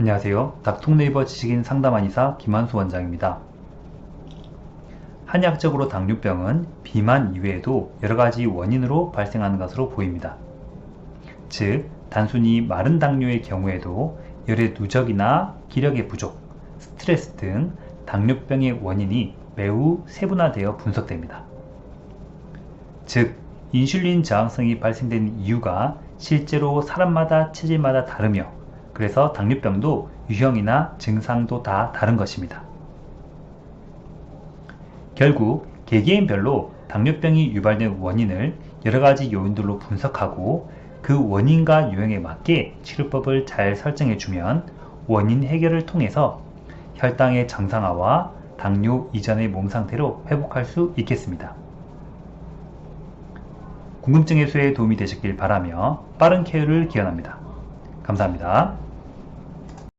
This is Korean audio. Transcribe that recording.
안녕하세요. 닥통네이버 지식인 상담한의사 김한수 원장입니다. 한의학적으로 당뇨병은 비만 이외에도 여러 가지 원인으로 발생하는 것으로 보입니다. 즉, 단순히 마른 당뇨의 경우에도 열의 누적이나 기력의 부족, 스트레스 등 당뇨병의 원인이 매우 세분화되어 분석됩니다. 즉, 인슐린 저항성이 발생되는 이유가 실제로 사람마다 체질마다 다르며 그래서 당뇨병도 유형이나 증상도 다 다른 것입니다. 결국 개개인별로 당뇨병이 유발된 원인을 여러 가지 요인들로 분석하고 그 원인과 유형에 맞게 치료법을 잘 설정해 주면 원인 해결을 통해서 혈당의 정상화와 당뇨 이전의 몸 상태로 회복할 수 있겠습니다. 궁금증 해소에 도움이 되셨길 바라며 빠른 케어를 기원합니다. 감사합니다.